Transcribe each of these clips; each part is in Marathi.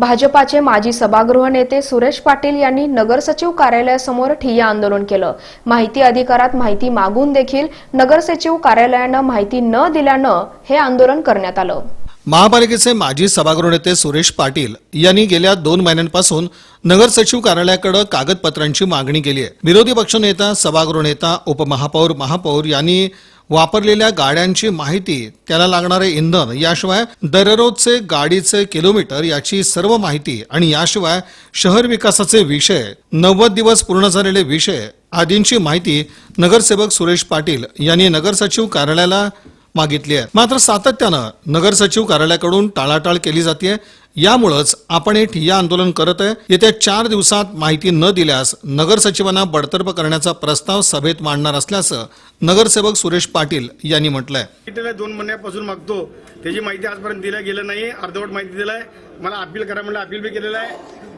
भाजपाचे माजी सभागृह नेते सुरेश पाटील यांनी नगरसचिव कार्यालयासमोर ठिय्या आंदोलन केलं. माहिती अधिकारात माहिती मागून देखील नगरसचिव कार्यालयानं माहिती न दिल्यानं हे आंदोलन करण्यात आलं. महापालिकेचे माजी सभागृह नेते सुरेश पाटील यांनी गेल्या दोन महिन्यांपासून नगरसचिव कार्यालयाकडे कागदपत्रांची मागणी केली आहे विरोधी पक्षनेता सभागृह नेता उपमहापौर महापौर यांनी वापरलेल्या गाड्यांची माहिती त्याला लागणारे इंधन याशिवाय दररोजचे गाडीचे किलोमीटर याची सर्व माहिती आणि याशिवाय शहर विकासाचे विषय नव्वद दिवस पूर्ण झालेले विषय आदींची माहिती नगरसेवक सुरेश पाटील यांनी नगरसचिव कार्यालयाला मागितली आहे. मात्र सातत्यानं नगरसचिव कार्यालयाकडून टाळाटाळ केली जाते यामुळंच आपण हे ठिय्या आंदोलन करत आहे. येत्या चार दिवसात माहिती न दिल्यास नगरसचिवांना बडतर्फ करण्याचा प्रस्ताव सभेत मांडणार असल्याचं नगरसेवक सुरेश पाटील यांनी म्हटलंय. त्याला दोन महिन्यापासून मागतो. त्याची माहिती आजपर्यंत दिल्या गेलं नाही. अर्धवट माहिती दिलाय. मला अपील करा म्हणलं अपील बी केलेलं आहे.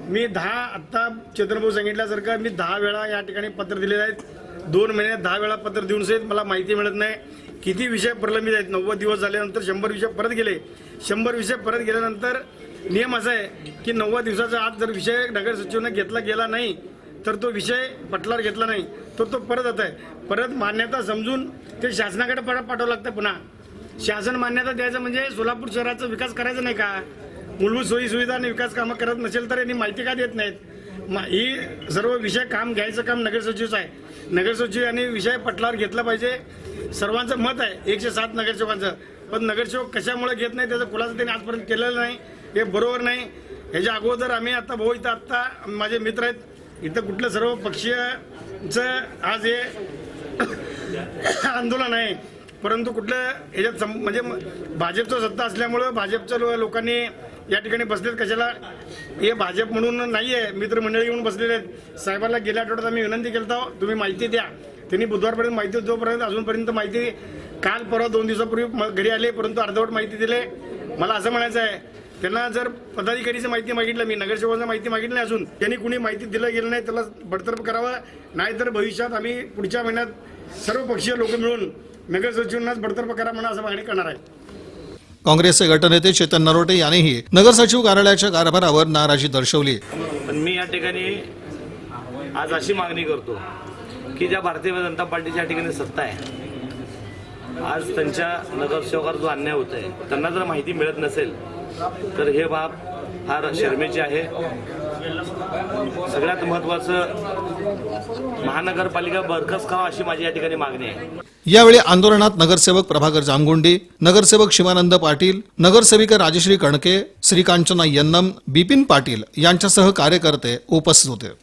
मी दहा आत्ता चंद्रभाऊ सांगितल्यासारखं मी दहा वेळा या ठिकाणी पत्र दिलेलं आहेत दोन महिन्यात दहा वेळा पत्र देऊन सहित मला माहिती मिळत नाही. किती विषय प्रलंबित आहेत? नव्वद दिवस झाल्यानंतर शंभर विषय परत गेले. शंभर विषय परत गेल्यानंतर नियम असा आहे की नव्वद दिवसाच्या आत जर विषय नगर सचिवांना घेतला गेला नाही तर तो विषय पटलावर घेतला नाही तर तो परत आता आहे. परत मान्यता समजून ते शासनाकडे परत पाठवावं लागतं पुन्हा. शासन मान्यता द्यायचं म्हणजे सोलापूर शहराचा विकास करायचा नाही का? मूलभूत सोयी सुविधा आणि विकास कामं करत नसेल तर यांनी माहिती का देत नाहीत? मा ही सर्व विषय काम घ्यायचं काम नगरसचिवचं आहे. नगरसचिव यांनी विषय पटलावर घेतला पाहिजे. सर्वांचं मत आहे एकशे सात नगरसेवकांचं. पण नगरसेवक कशामुळे घेत नाही त्याचा खुलासा त्यांनी आजपर्यंत केलेला नाही. हे बरोबर नाही. ह्याच्या अगोदर आम्ही आता भाऊ इथं आत्ता माझे मित्र आहेत. इथं कुठलं सर्व पक्षीयचं आज हे आंदोलन आहे. परंतु कुठलं ह्याच्यात म्हणजे म- भाजपचं सत्ता असल्यामुळं भाजपच्या लोकांनी या ठिकाणी बसलेत. कशाला? हे भाजप म्हणून नाही आहे मित्रमंडळी येऊन बसलेले आहेत. साहेबांना गेल्या आठवड्यात आम्ही विनंती केली आहोत तुम्ही माहिती द्या. त्यांनी बुधवारपर्यंत माहिती जोपर्यंत अजूनपर्यंत माहिती काल परवा दोन दिवसापूर्वी घरी आले परंतु अर्धवट माहिती दिले. मला असं म्हणायचं आहे त्यांना जर पदाधिकारीची माहिती मागितलं मी नगरसेवकांना माहिती मागितली नाही अजून त्यांनी कुणी माहिती दिलं गेलं नाही त्याला बडतर्फ करावं. नाहीतर भविष्यात आम्ही पुढच्या महिन्यात सर्व पक्षीय लोक मिळून नगर सचिवांनाच बडतर्फ करा म्हणून असं मागणी करणार आहे. काँग्रेसचे गटनेते चेतन नरोटे यांनीही नगरसचिव कार्यालयाच्या कारभारावर नाराजी दर्शवली. पण मी या ठिकाणी आज अशी मागणी करतो की ज्या भारतीय जनता पार्टीच्या ठिकाणी सत्ता आहे आज त्यांच्या नगरसेवकावर जो अन्याय होत आहे त्यांना जर माहिती मिळत नसेल तर हे बाब फार शर्मेची आहे. सगळ्यात महत्त्वाचं महानगरपालिका बरखस खावा अशी माझी या ठिकाणी मागणी आहे. यावेळी आंदोलनात नगरसेवक प्रभाकर जामगुंडे नगरसेवक शिवानंद पाटील नगरसेविका राजश्री कणके श्रीकांचना यन्नम बिपिन पाटील यांच्यासह कार्यकर्ते उपस्थित होते.